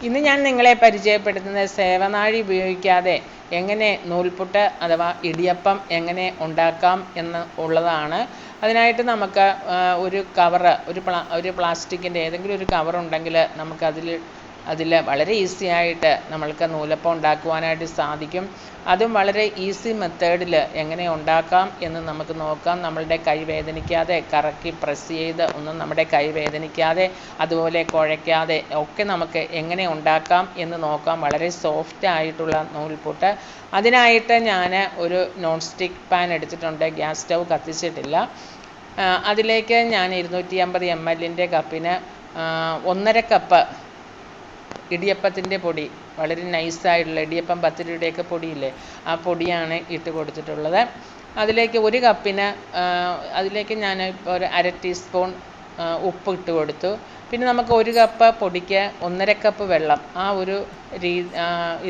ഇന്ന് ഞാൻ നിങ്ങളെ പരിചയപ്പെടുത്തുന്നത് സേവനാഴി ഉപയോഗിക്കാതെ എങ്ങനെ നൂൽപുട്ട് അഥവാ ഇടിയപ്പം എങ്ങനെ ഉണ്ടാക്കാം എന്ന് ഉള്ളതാണ്. അതിനായിട്ട് നമുക്ക് ഒരു കവറ് ഒരു പ്ലാ ഒരു പ്ലാസ്റ്റിക്കിന്റെ ഏതെങ്കിലും ഒരു കവർ ഉണ്ടെങ്കിൽ നമുക്കതിൽ അതിൽ വളരെ ഈസി ആയിട്ട് നമ്മൾക്ക് നൂലപ്പം ഉണ്ടാക്കുവാനായിട്ട് സാധിക്കും. അതും വളരെ ഈസി മെത്തേഡിൽ എങ്ങനെ ഉണ്ടാക്കാം എന്ന് നമുക്ക് നോക്കാം. നമ്മളുടെ കൈ വേദനിക്കാതെ കറക്കി പ്രസ് ചെയ്ത് ഒന്നും നമ്മുടെ കൈ വേദനിക്കാതെ അതുപോലെ കുഴയ്ക്കാതെ ഒക്കെ നമുക്ക് എങ്ങനെ ഉണ്ടാക്കാം എന്ന് നോക്കാം. വളരെ സോഫ്റ്റ് ആയിട്ടുള്ള നൂൽപുട്ട്. അതിനായിട്ട് ഞാൻ ഒരു നോൺ സ്റ്റിക്ക് പാൻ എടുത്തിട്ടുണ്ട്. ഗ്യാസ് സ്റ്റൗ കത്തിച്ചിട്ടില്ല. അതിലേക്ക് ഞാൻ ഇരുന്നൂറ്റി അമ്പത് എം എല്ലിന്റെ കപ്പിന് ഒന്നര കപ്പ് ഇടിയപ്പത്തിന്റെ പൊടി. വളരെ നൈസായിട്ടുള്ള ഇടിയപ്പം പത്ത് രൂപയുടെയൊക്കെ പൊടിയില്ലേ? ആ പൊടിയാണ് ഇട്ട് കൊടുത്തിട്ടുള്ളത്. അതിലേക്ക് ഒരു കപ്പിന് അതിലേക്ക് ഞാൻ ഒരു അര ടീസ്പൂൺ ഉപ്പ് ഇട്ട് കൊടുത്തു. പിന്നെ നമുക്ക് ഒരു കപ്പ് പൊടിക്ക് ഒന്നര കപ്പ് വെള്ളം. ആ ഒരു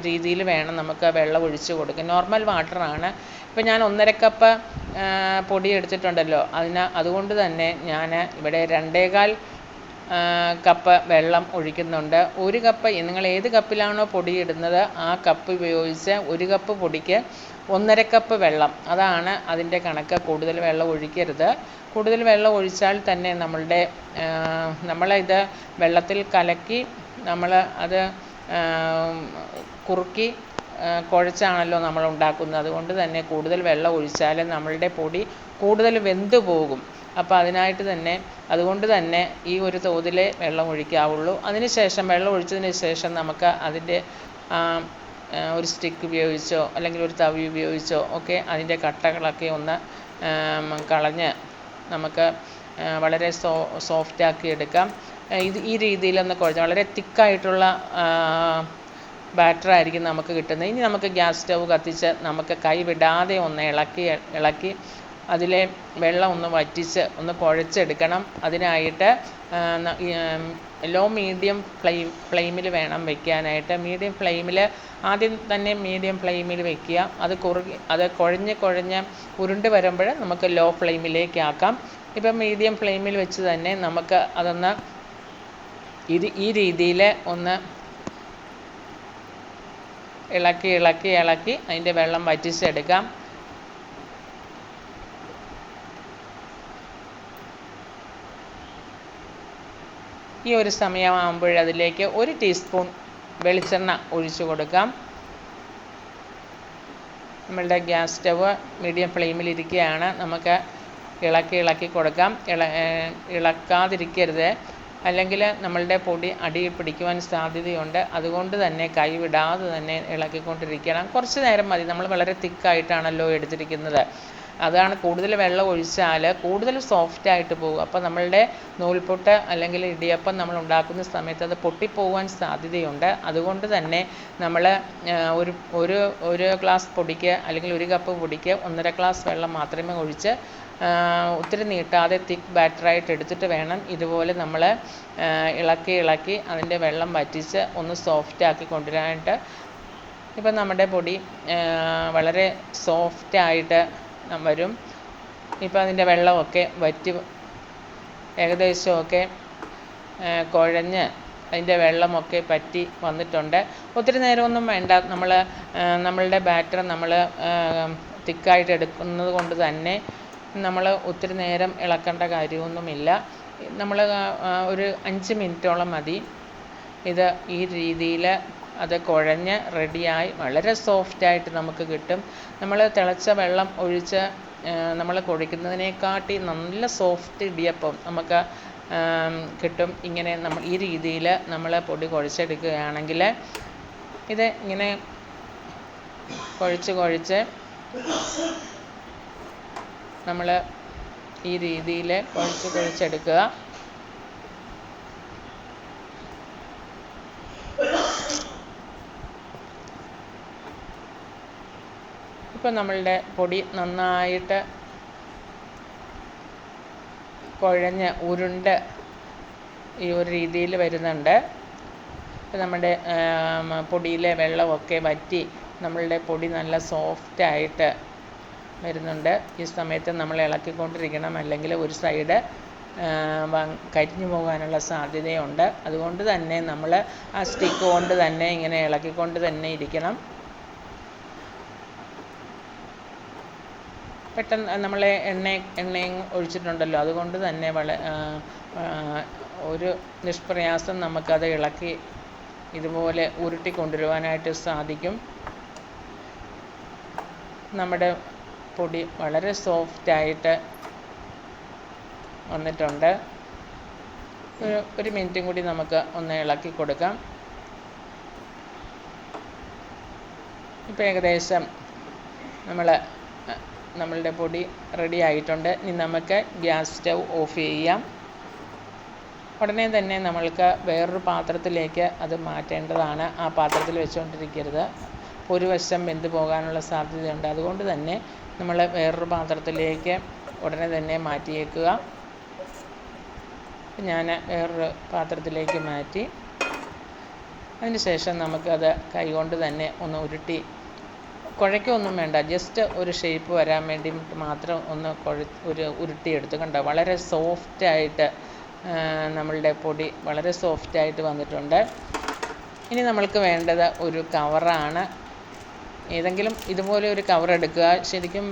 രീതിയിൽ വേണം നമുക്ക് വെള്ളം ഒഴിച്ച് കൊടുക്കാൻ. നോർമൽ വാട്ടറാണ് ഇപ്പൊ ഞാൻ ഒന്നര കപ്പ് പൊടി എടുത്തിട്ടുണ്ടല്ലോ. അതിന് അതുകൊണ്ട് തന്നെ ഞാൻ ഇവിടെ രണ്ടേകാൽ കപ്പ് വെള്ളം ഒഴിക്കുന്നുണ്ട്. ഒരു കപ്പ് നിങ്ങൾ ഏത് കപ്പിലാണോ പൊടി ഇടുന്നത് ആ കപ്പ് ഉപയോഗിച്ച് ഒരു കപ്പ് പൊടിക്ക് ഒന്നര കപ്പ് വെള്ളം. അതാണ് അതിന്റെ കണക്ക്. കൂടുതൽ വെള്ളം ഒഴിക്കരുത്. കൂടുതൽ വെള്ളം ഒഴിച്ചാൽ തന്നെ നമ്മളുടെ നമ്മളിത് വെള്ളത്തിൽ കലക്കി നമ്മൾ അത് കുറുക്കി കുഴച്ചാണല്ലോ നമ്മൾ ഉണ്ടാക്കുന്നത്. അതുകൊണ്ട് തന്നെ കൂടുതൽ വെള്ളം ഒഴിച്ചാൽ നമ്മളുടെ പൊടി കൂടുതൽ വെന്ത് പോകും. അപ്പോൾ അതിനായിട്ട് തന്നെ അതുകൊണ്ട് തന്നെ ഈ ഒരു തോതിലേ വെള്ളം ഒഴിക്കാവുള്ളൂ. അതിന് ശേഷം വെള്ളം ഒഴിച്ചതിന് ശേഷം നമുക്ക് അതിന്റെ ഒരു സ്റ്റിക്ക് ഉപയോഗിച്ചോ അല്ലെങ്കിൽ ഒരു തവി ഉപയോഗിച്ചോ ഒക്കെ അതിന്റെ കട്ടകളൊക്കെ ഒന്ന് കളഞ്ഞ് നമുക്ക് വളരെ സോ സോഫ്റ്റാക്കി എടുക്കാം. ഇത് ഈ രീതിയിലൊന്ന് കുഴച്ച് വളരെ തിക്കായിട്ടുള്ള ബാറ്റർ ആയിരിക്കും നമുക്ക് കിട്ടുന്നത്. ഇനി നമുക്ക് ഗ്യാസ് സ്റ്റൗ കത്തിച്ച് നമുക്ക് കൈ വിടാതെ ഒന്ന് ഇളക്കി ഇളക്കി അതിലെ വെള്ളം ഒന്ന് വറ്റിച്ച് ഒന്ന് കുഴച്ചെടുക്കണം. അതിനായിട്ട് ലോ മീഡിയം ഫ്ലെയിം ഫ്ലെയിമിൽ വേണം വെക്കാനായിട്ട്. മീഡിയം ഫ്ലെയിമിൽ ആദ്യം തന്നെ മീഡിയം ഫ്ലെയിമിൽ വെക്കുക. അത് കുറുകി അത് കുഴഞ്ഞ് കുഴഞ്ഞ് ഉരുണ്ട് വരുമ്പോൾ നമുക്ക് ലോ ഫ്ലെയിമിലേക്ക് ആക്കാം. ഇപ്പം മീഡിയം ഫ്ലെയിമിൽ വെച്ച് തന്നെ നമുക്ക് അതൊന്ന് ഇത് ഈ രീതിയിൽ ഒന്ന് ഇളക്കി ഇളക്കി ഇളക്കി അതിന്റെ വെള്ളം വറ്റിച്ചെടുക്കാം. ഈ ഒരു സമയമാകുമ്പോഴതിലേക്ക് ഒരു ടീസ്പൂൺ വെളിച്ചെണ്ണ ഒഴിച്ചു കൊടുക്കാം. നമ്മളുടെ ഗ്യാസ് സ്റ്റവ് മീഡിയം ഫ്ലെയിമിൽ ഇരിക്കുകയാണ്. നമുക്ക് ഇളക്കി ഇളക്കി കൊടുക്കാം. ഇള ഇളക്കാതിരിക്കരുത്. അല്ലെങ്കിൽ നമ്മളുടെ പൊടി അടിയിൽ പിടിക്കുവാൻ സാധ്യതയുണ്ട്. അതുകൊണ്ട് തന്നെ കൈവിടാതെ തന്നെ ഇളക്കിക്കൊണ്ടിരിക്കണം. കുറച്ച് നേരം മതി. നമ്മൾ വളരെ തിക്കായിട്ടാണല്ലോ എടുത്തിരിക്കുന്നത്. അതാണ് കൂടുതൽ വെള്ളം ഒഴിച്ചാൽ കൂടുതൽ സോഫ്റ്റ് ആയിട്ട് പോകും. അപ്പോൾ നമ്മളുടെ നൂൽപുട്ട് അല്ലെങ്കിൽ ഇടിയപ്പം നമ്മൾ ഉണ്ടാക്കുന്ന സമയത്ത് അത് പൊട്ടിപ്പോകാൻ സാധ്യതയുണ്ട്. അതുകൊണ്ട് തന്നെ നമ്മൾ ഒരു ഒരു ഒരു ഗ്ലാസ് പൊടിക്ക് അല്ലെങ്കിൽ ഒരു കപ്പ് പൊടിക്ക് ഒന്നര ഗ്ലാസ് വെള്ളം മാത്രമേ ഒഴിച്ച് ഒത്തിരി നീട്ടാതെ തിക്ക് ബാറ്ററായിട്ട് എടുത്തിട്ട് വേണം ഇതുപോലെ നമ്മൾ ഇളക്കി ഇളക്കി അതിന്റെ വെള്ളം വറ്റിച്ച് ഒന്ന് സോഫ്റ്റ് ആക്കി കൊണ്ടുവരാനായിട്ട്. ഇപ്പം നമ്മുടെ പൊടി വളരെ സോഫ്റ്റായിട്ട് വരും. ഇപ്പൊ അതിന്റെ വെള്ളമൊക്കെ വറ്റി ഏകദേശമൊക്കെ കുഴഞ്ഞ് അതിന്റെ വെള്ളമൊക്കെ പറ്റി വന്നിട്ടുണ്ട്. ഒത്തിരി നേരമൊന്നും വേണ്ട. നമ്മൾ നമ്മളുടെ ബാറ്റർ നമ്മൾ തിക്കായിട്ട് എടുക്കുന്നത് കൊണ്ട് തന്നെ നമ്മൾ ഒത്തിരി നേരം ഇളക്കേണ്ട കാര്യമൊന്നുമില്ല. നമ്മൾ ഒരു അഞ്ച് മിനിറ്റോളം മതി. ഇത് ഈ രീതിയിൽ അത് കുഴഞ്ഞ് റെഡിയായി വളരെ സോഫ്റ്റായിട്ട് നമുക്ക് കിട്ടും. നമ്മൾ തിളച്ച വെള്ളം ഒഴിച്ച് നമ്മൾ കുഴിക്കുന്നതിനെക്കാട്ടി നല്ല സോഫ്റ്റ് ഇടിയപ്പം നമുക്ക് കിട്ടും. ഇങ്ങനെ നമ്മൾ ഈ രീതിയിൽ നമ്മൾ പൊടി കുഴച്ചെടുക്കുകയാണെങ്കിൽ ഇത് ഇങ്ങനെ കുഴച്ച് കുഴച്ച് നമ്മൾ ഈ രീതിയിൽ കുഴച്ച് കുഴച്ചെടുക്കുക. ഇപ്പോൾ നമ്മളുടെ പൊടി നന്നായിട്ട് കുഴഞ്ഞ് ഉരുണ്ട് ഈ ഒരു രീതിയിൽ വരുന്നുണ്ട്. ഇപ്പം നമ്മുടെ പൊടിയിലെ വെള്ളമൊക്കെ വറ്റി നമ്മളുടെ പൊടി നല്ല സോഫ്റ്റായിട്ട് വരുന്നുണ്ട്. ഈ സമയത്ത് നമ്മൾ ഇളക്കിക്കൊണ്ടിരിക്കണം. അല്ലെങ്കിൽ ഒരു സൈഡ് കരിഞ്ഞു പോകാനുള്ള സാധ്യതയുണ്ട്. അതുകൊണ്ട് തന്നെ നമ്മൾ ആ സ്റ്റിക്ക് കൊണ്ട് തന്നെ ഇങ്ങനെ ഇളക്കിക്കൊണ്ട് തന്നെ ഇരിക്കണം. പെട്ടെന്ന് നമ്മൾ എണ്ണ എണ്ണയും ഒഴിച്ചിട്ടുണ്ടല്ലോ. അതുകൊണ്ട് തന്നെ വള ഒരു നിഷ്പ്രയാസം നമുക്കത് ഇളക്കി ഇതുപോലെ ഉരുട്ടി കൊണ്ടുവരുവാനായിട്ട് സാധിക്കും. നമ്മുടെ പൊടി വളരെ സോഫ്റ്റായിട്ട് വന്നിട്ടുണ്ട്. ഒരു ഒരു മിനിറ്റും കൂടി നമുക്ക് ഒന്ന് ഇളക്കി കൊടുക്കാം. ഇപ്പം ഏകദേശം നമ്മൾ നമ്മളുടെ പൊടി റെഡി ആയിട്ടുണ്ട്. ഇനി നമുക്ക് ഗ്യാസ് സ്റ്റൗ ഓഫ് ചെയ്യാം. ഉടനെ തന്നെ നമ്മൾക്ക് വേറൊരു പാത്രത്തിലേക്ക് അത് മാറ്റേണ്ടതാണ്. ആ പാത്രത്തിൽ വെച്ചുകൊണ്ടിരിക്കരുത് ഒരു വശം വെന്ത് പോകാനുള്ള സാധ്യതയുണ്ട്. അതുകൊണ്ട് തന്നെ നമ്മൾ വേറൊരു പാത്രത്തിലേക്ക് ഉടനെ തന്നെ മാറ്റിയേക്കുക. ഞാൻ വേറൊരു പാത്രത്തിലേക്ക് മാറ്റി. അതിന് ശേഷം നമുക്കത് കൈകൊണ്ട് തന്നെ ഒന്ന് ഉരുട്ടി കുഴയ്ക്കൊന്നും വേണ്ട. ജസ്റ്റ് ഒരു ഷേപ്പ് വരാൻ വേണ്ടി മാത്രം ഒന്ന് കുഴ ഒരു ഉരുട്ടിയെടുത്ത് കണ്ടോ? വളരെ സോഫ്റ്റായിട്ട് നമ്മളുടെ പൊടി വളരെ സോഫ്റ്റായിട്ട് വന്നിട്ടുണ്ട്. ഇനി നമ്മൾക്ക് വേണ്ടത് ഒരു കവറാണ് ഏതെങ്കിലും ഇതുപോലെ ഒരു കവർ എടുക്കുക. ശരിക്കും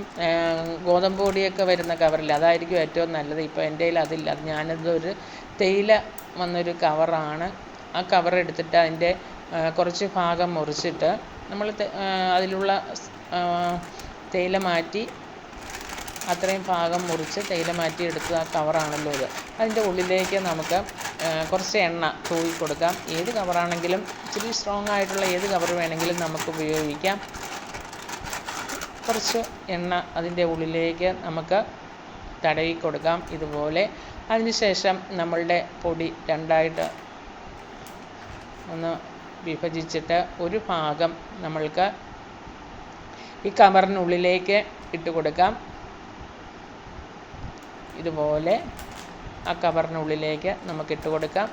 ഗോതമ്പ് പൊടിയൊക്കെ വരുന്ന കവറില്ല അതായിരിക്കും ഏറ്റവും നല്ലത്. ഇപ്പോൾ എന്റെ കയ്യിൽ അതില്ല. ഞാനതൊരു തേയില വന്നൊരു കവറാണ് ആ കവർ എടുത്തിട്ട് അതിന്റെ കുറച്ച് ഭാഗം മുറിച്ചിട്ട് നമ്മൾ അതിലുള്ള തേയില മാറ്റി അത്രയും ഭാഗം മുറിച്ച് തേയില മാറ്റി എടുത്ത് ആ കവറാണല്ലോ ഇത്. അതിന്റെ ഉള്ളിലേക്ക് നമുക്ക് കുറച്ച് എണ്ണ തൂവി കൊടുക്കാം. ഏത് കവറാണെങ്കിലും ഇച്ചിരി സ്ട്രോങ് ആയിട്ടുള്ള ഏത് കവർ വേണമെങ്കിലും നമുക്ക് ഉപയോഗിക്കാം. കുറച്ച് എണ്ണ അതിന്റെ ഉള്ളിലേക്ക് നമുക്ക് തടവി കൊടുക്കാം ഇതുപോലെ. അതിനുശേഷം നമ്മളുടെ പൊടി രണ്ടായിട്ട് ഒന്ന് വിഭജിച്ചിട്ട് ഒരു ഭാഗം നമ്മൾക്ക് ഈ കവറിനുള്ളിലേക്ക് ഇട്ട് കൊടുക്കാം. ഇതുപോലെ ആ കവറിനുള്ളിലേക്ക് നമുക്ക് ഇട്ട് കൊടുക്കാം.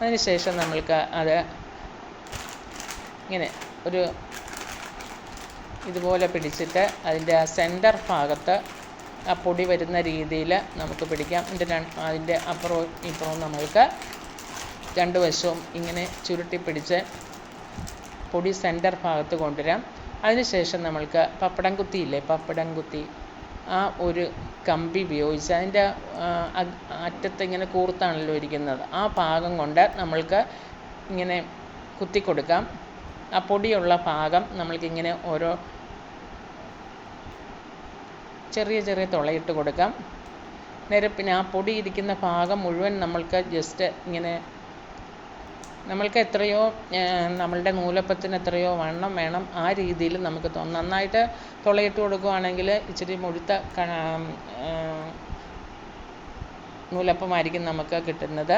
അതിനുശേഷം നമ്മൾക്ക് അത് ഇങ്ങനെ ഒരു ഇതുപോലെ പിടിച്ചിട്ട് അതിന്റെ ആ സെന്റർ ഭാഗത്ത് ആ പൊടി വരുന്ന രീതിയിൽ നമുക്ക് പിടിക്കാം. ഇതിന്റെ അതിന്റെ അപ്പുറവും ഇപ്പുറവും നമ്മൾക്ക് രണ്ട് വശവും ഇങ്ങനെ ചുരുട്ടി പിടിച്ച് പൊടി സെന്റർ ഭാഗത്ത് കൊണ്ടുവരാം. അതിനുശേഷം നമ്മൾക്ക് പപ്പടം കുത്തിയില്ലേ പപ്പടം കുത്തി ആ ഒരു കമ്പി ഉപയോഗിച്ച് അതിന്റെ അറ്റത്ത് ഇങ്ങനെ കൂർത്താണല്ലോ ഇരിക്കുന്നത്. ആ ഭാഗം കൊണ്ട് നമ്മൾക്ക് ഇങ്ങനെ കുത്തിക്കൊടുക്കാം ആ പൊടിയുള്ള ഭാഗം നമ്മൾക്കിങ്ങനെ ഓരോ ചെറിയ ചെറിയ തുളയിട്ട് കൊടുക്കാം. നിരപ്പിന് ആ പൊടി ഇരിക്കുന്ന ഭാഗം മുഴുവൻ നമ്മൾക്ക് ജസ്റ്റ് ഇങ്ങനെ നമ്മൾക്ക് എത്രയോ നമ്മളുടെ നൂലപ്പത്തിന് എത്രയോ വണ്ണം വേണം ആ രീതിയിൽ നമുക്ക് തോന്നും നന്നായിട്ട് തുളയിട്ട് കൊടുക്കുകയാണെങ്കിൽ ഇച്ചിരി മുഴുത്ത നൂലപ്പമായിരിക്കും നമുക്ക് കിട്ടുന്നത്.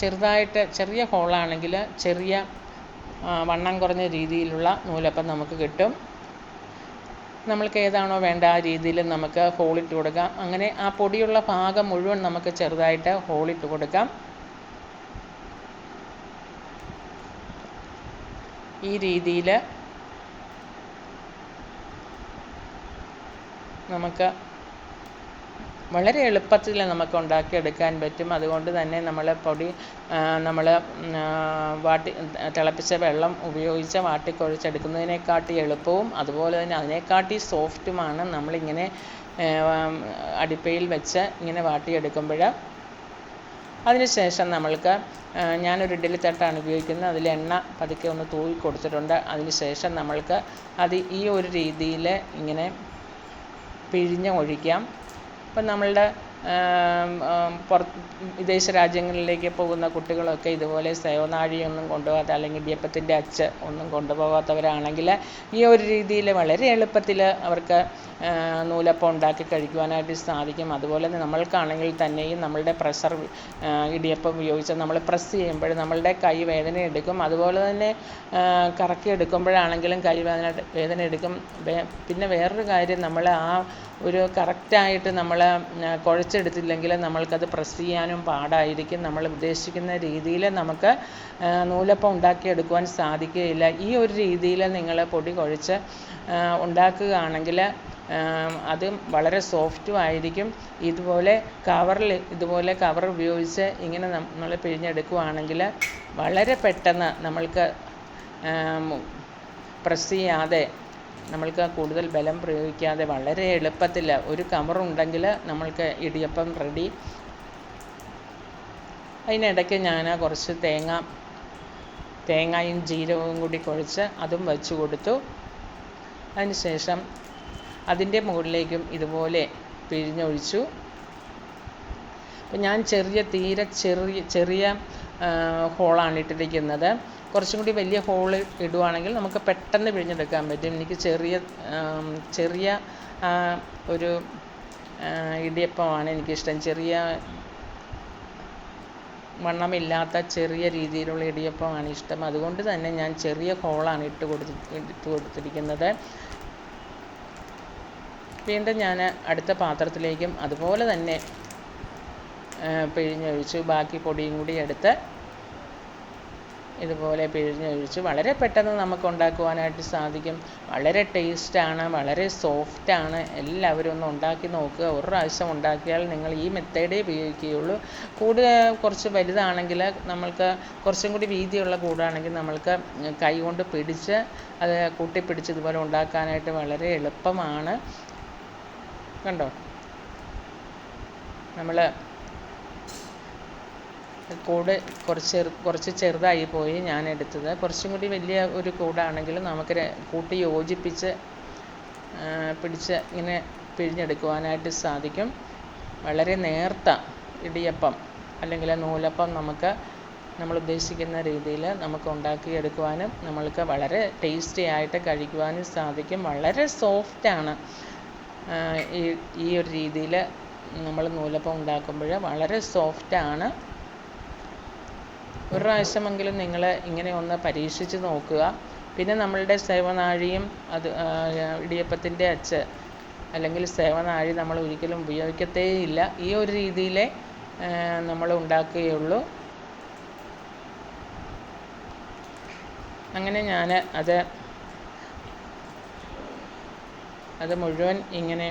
ചെറുതായിട്ട് ചെറിയ ഹോളാണെങ്കിൽ ചെറിയ വണ്ണം കുറഞ്ഞ രീതിയിലുള്ള നൂലപ്പം നമുക്ക് കിട്ടും. നമ്മൾക്ക് ഏതാണോ വേണ്ട ആ രീതിയിൽ നമുക്ക് ഹോളിട്ട് കൊടുക്കാം. അങ്ങനെ ആ പൊടിയുള്ള ഭാഗം മുഴുവൻ നമുക്ക് ചെറുതായിട്ട് ഹോളിട്ട് കൊടുക്കാം. ഈ രീതിയിൽ നമുക്ക് വളരെ എളുപ്പത്തിൽ നമുക്ക് ഉണ്ടാക്കിയെടുക്കാൻ പറ്റും. അതുകൊണ്ട് തന്നെ നമ്മൾ പൊടി നമ്മൾ വാട്ടി തിളപ്പിച്ച വെള്ളം ഉപയോഗിച്ച് വാട്ടിക്കുഴച്ചെടുക്കുന്നതിനെക്കാട്ടി എളുപ്പവും അതുപോലെ തന്നെ അതിനെക്കാട്ടി സോഫ്റ്റുമാണ് നമ്മളിങ്ങനെ അടിപ്പയിൽ വെച്ച് ഇങ്ങനെ വാട്ടിയെടുക്കുമ്പോൾ അതിനുശേഷം നമ്മൾക്ക് ഞാനൊരു ഇഡ്ഡലി തട്ടാണ് ഉപയോഗിക്കുന്നത്. അതിൽ എണ്ണ പതുക്കെ ഒന്ന് തൂവി കൊടുത്തിട്ടുണ്ട്. അതിനുശേഷം നമ്മൾക്ക് അത് ഈ ഒരു രീതിയിൽ ഇങ്ങനെ പിഴിഞ്ഞ് ഒഴിക്കാം. ഇപ്പം നമ്മളുടെ പുറത്ത് വിദേശ രാജ്യങ്ങളിലേക്ക് പോകുന്ന കുട്ടികളൊക്കെ ഇതുപോലെ സേവനാഴിയൊന്നും കൊണ്ടുപോകാത്ത അല്ലെങ്കിൽ ഇടിയപ്പത്തിന്റെ അച്ഛ ഒന്നും കൊണ്ടുപോകാത്തവരാണെങ്കിൽ ഈ ഒരു രീതിയിൽ വളരെ എളുപ്പത്തിൽ അവർക്ക് നൂലപ്പം ഉണ്ടാക്കി കഴിക്കുവാനായിട്ട് സാധിക്കും. അതുപോലെ തന്നെ നമ്മൾക്കാണെങ്കിൽ തന്നെയും നമ്മളുടെ പ്രഷർ ഇടിയപ്പം ഉപയോഗിച്ച് നമ്മൾ പ്രസ് ചെയ്യുമ്പോൾ നമ്മളുടെ കൈ വേദന എടുക്കും. അതുപോലെ തന്നെ കറക്കി എടുക്കുമ്പോഴാണെങ്കിലും കൈ വേദന വേദന എടുക്കും. പിന്നെ വേറൊരു കാര്യം നമ്മൾ ആ ഒരു കറക്റ്റായിട്ട് നമ്മൾ കുഴച്ചെടുത്തില്ലെങ്കിൽ നമ്മൾക്കത് പ്രസ് ചെയ്യാനും പാടായിരിക്കും. നമ്മൾ ഉദ്ദേശിക്കുന്ന രീതിയിൽ നമുക്ക് നൂലപ്പം ഉണ്ടാക്കിയെടുക്കുവാൻ സാധിക്കുകയില്ല. ഈ ഒരു രീതിയിൽ നിങ്ങൾ പൊടി കുഴച്ച് ഉണ്ടാക്കുകയാണെങ്കിൽ അതും വളരെ സോഫ്റ്റും ആയിരിക്കും. ഇതുപോലെ കവറിൽ ഇതുപോലെ കവർ ഉപയോഗിച്ച് ഇങ്ങനെ നമ്മൾ പിഴിഞ്ഞെടുക്കുകയാണെങ്കിൽ വളരെ പെട്ടെന്ന് നമ്മൾക്ക് പ്രസ് ചെയ്യാതെ നമ്മൾക്ക് കൂടുതൽ ബലം പ്രയോഗിക്കാതെ വളരെ എളുപ്പത്തിൽ ഒരു കമറുണ്ടെങ്കിൽ നമ്മൾക്ക് ഇടിയപ്പം റെഡി. അതിനിടയ്ക്ക് ഞാൻ കുറച്ച് തേങ്ങ തേങ്ങയും ജീരകവും കൂടി കുഴച്ച് അതും വെച്ച് കൊടുത്തു. അതിനുശേഷം അതിന്റെ മുകളിലേക്കും ഇതുപോലെ പിഴിഞ്ഞൊഴിച്ചു. അപ്പം ഞാൻ ചെറിയ തീരെ ചെറിയ ചെറിയ ഹോളാണ് ഇട്ടിരിക്കുന്നത്. കുറച്ചും കൂടി വലിയ ഹോൾ ഇടുവാണെങ്കിൽ നമുക്ക് പെട്ടെന്ന് പിഴിഞ്ഞെടുക്കാൻ പറ്റും. എനിക്ക് ചെറിയ ചെറിയ ഒരു ഇടിയപ്പമാണ് എനിക്കിഷ്ടം. ചെറിയ വണ്ണമില്ലാത്ത ചെറിയ രീതിയിലുള്ള ഇടിയപ്പമാണ് ഇഷ്ടം. അതുകൊണ്ട് തന്നെ ഞാൻ ചെറിയ ഹോളാണ് ഇട്ട് കൊടുത്തി ഇട്ട് കൊടുത്തിരിക്കുന്നത്. വീണ്ടും ഞാൻ അടുത്ത പാത്രത്തിലേക്കും അതുപോലെ തന്നെ പിഴിഞ്ഞൊഴിച്ചു. ബാക്കി പൊടിയും കൂടി എടുത്ത് ഇതുപോലെ പിഴിഞ്ഞൊഴിച്ച് വളരെ പെട്ടെന്ന് നമുക്ക് ഉണ്ടാക്കുവാനായിട്ട് സാധിക്കും. വളരെ ടേസ്റ്റാണ് വളരെ സോഫ്റ്റാണ്. എല്ലാവരും ഒന്ന് ഉണ്ടാക്കി നോക്കുക. ഒരു പ്രാവശ്യം ഉണ്ടാക്കിയാൽ നിങ്ങൾ ഈ മെത്തേഡേ ഉപയോഗിക്കുകയുള്ളൂ. കൂട് കുറച്ച് വലുതാണെങ്കിൽ നമ്മൾക്ക് കുറച്ചും കൂടി വീതിയുള്ള കൂടാണെങ്കിൽ നമ്മൾക്ക് കൈകൊണ്ട് പിടിച്ച് അത് കൂട്ടിപ്പിടിച്ച് ഇതുപോലെ ഉണ്ടാക്കാനായിട്ട് വളരെ എളുപ്പമാണ്. കണ്ടോ? നമ്മൾ കൂട് കുറച്ച് കുറച്ച് ചെറുതായി പോയി ഞാൻ എടുത്തത്. കുറച്ചും കൂടി വലിയ ഒരു കൂടാണെങ്കിൽ നമുക്ക് കൂട്ടി യോജിപ്പിച്ച് പിടിച്ച് ഇങ്ങനെ പിഴിഞ്ഞെടുക്കുവാനായിട്ട് സാധിക്കും. വളരെ നേർത്ത ഇടിയപ്പം അല്ലെങ്കിൽ നൂലപ്പം നമുക്ക് നമ്മൾ ഉദ്ദേശിക്കുന്ന രീതിയിൽ നമുക്ക് ഉണ്ടാക്കിയെടുക്കുവാനും നമ്മൾക്ക് വളരെ ടേസ്റ്റി ആയിട്ട് കഴിക്കുവാനും സാധിക്കും. വളരെ സോഫ്റ്റാണ് ഈ ഈ ഒരു രീതിയിൽ നമ്മൾ നൂലപ്പം ഉണ്ടാക്കുമ്പോൾ വളരെ സോഫ്റ്റാണ് ഒരു പ്രാവശ്യമെങ്കിലും നിങ്ങൾ ഇങ്ങനെ ഒന്ന് പരീക്ഷിച്ച് നോക്കുക. പിന്നെ നമ്മളുടെ സേവനാഴിയും അത് ഇടിയപ്പത്തിന്റെ അച്ച് അല്ലെങ്കിൽ സേവനാഴി നമ്മൾ ഒരിക്കലും ഉപയോഗിക്കത്തേ ഇല്ല ഈ ഒരു രീതിയിലേ നമ്മൾ ഉണ്ടാക്കുകയുള്ളൂ. അങ്ങനെ ഞാൻ അത് അത് മുഴുവൻ ഇങ്ങനെ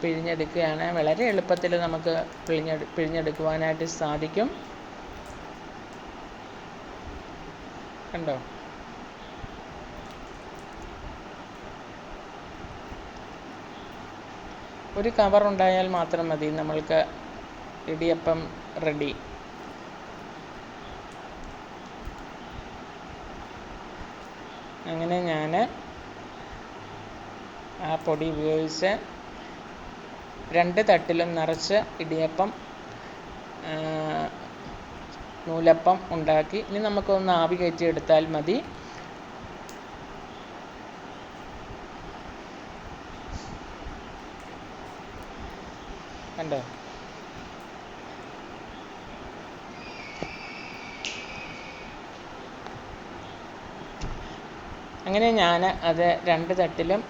പിഴിഞ്ഞെടുക്കുകയാണ്. വളരെ എളുപ്പത്തിൽ നമുക്ക് പിഴിഞ്ഞെടു പിഴിഞ്ഞെടുക്കുവാനായിട്ട് സാധിക്കും. കണ്ടോ? ഒരു കവർ ഉണ്ടായാൽ മാത്രം മതി. നമ്മൾക്ക് ഇടിയപ്പം റെഡി അങ്ങനെ ഞാൻ ആ പൊടി ഉപയോഗിച്ച് രണ്ട് തട്ടിലും നിറച്ച് ഇടിയപ്പം നൂലപ്പം ഉണ്ടാക്കി. ഇനി നമുക്കൊന്ന് ആവി കയറ്റി എടുത്താൽ മതി. കണ്ടോ? അങ്ങനെ ഞാൻ അത് രണ്ട് തട്ടിലും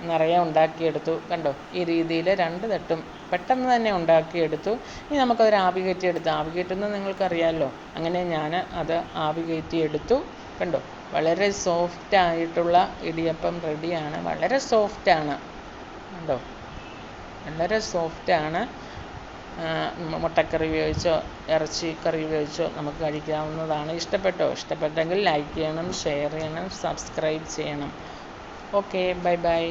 നിറയെ ഉണ്ടാക്കിയെടുത്തു. കണ്ടോ? ഈ രീതിയിൽ രണ്ട് തട്ടും പെട്ടെന്ന് തന്നെ ഉണ്ടാക്കിയെടുത്തു. ഇനി നമുക്കതൊരു ആവി കയറ്റി എടുത്ത് ആവി കയറ്റുന്നത് നിങ്ങൾക്കറിയാമല്ലോ അങ്ങനെ ഞാൻ അത് ആവി കയറ്റി എടുത്തു കണ്ടോ? വളരെ സോഫ്റ്റ് ആയിട്ടുള്ള ഇടിയപ്പം റെഡിയാണ്. വളരെ സോഫ്റ്റാണ് കണ്ടോ? വളരെ സോഫ്റ്റാണ് മുട്ടക്കറി ഉപയോഗിച്ചോ ഇറച്ചി കറി ഉപയോഗിച്ചോ നമുക്ക് കഴിക്കാവുന്നതാണ് ഇഷ്ടപ്പെട്ടോ? ഇഷ്ടപ്പെട്ടെങ്കിൽ ലൈക്ക് ചെയ്യണം ഷെയർ ചെയ്യണം സബ്സ്ക്രൈബ് ചെയ്യണം. Okay bye bye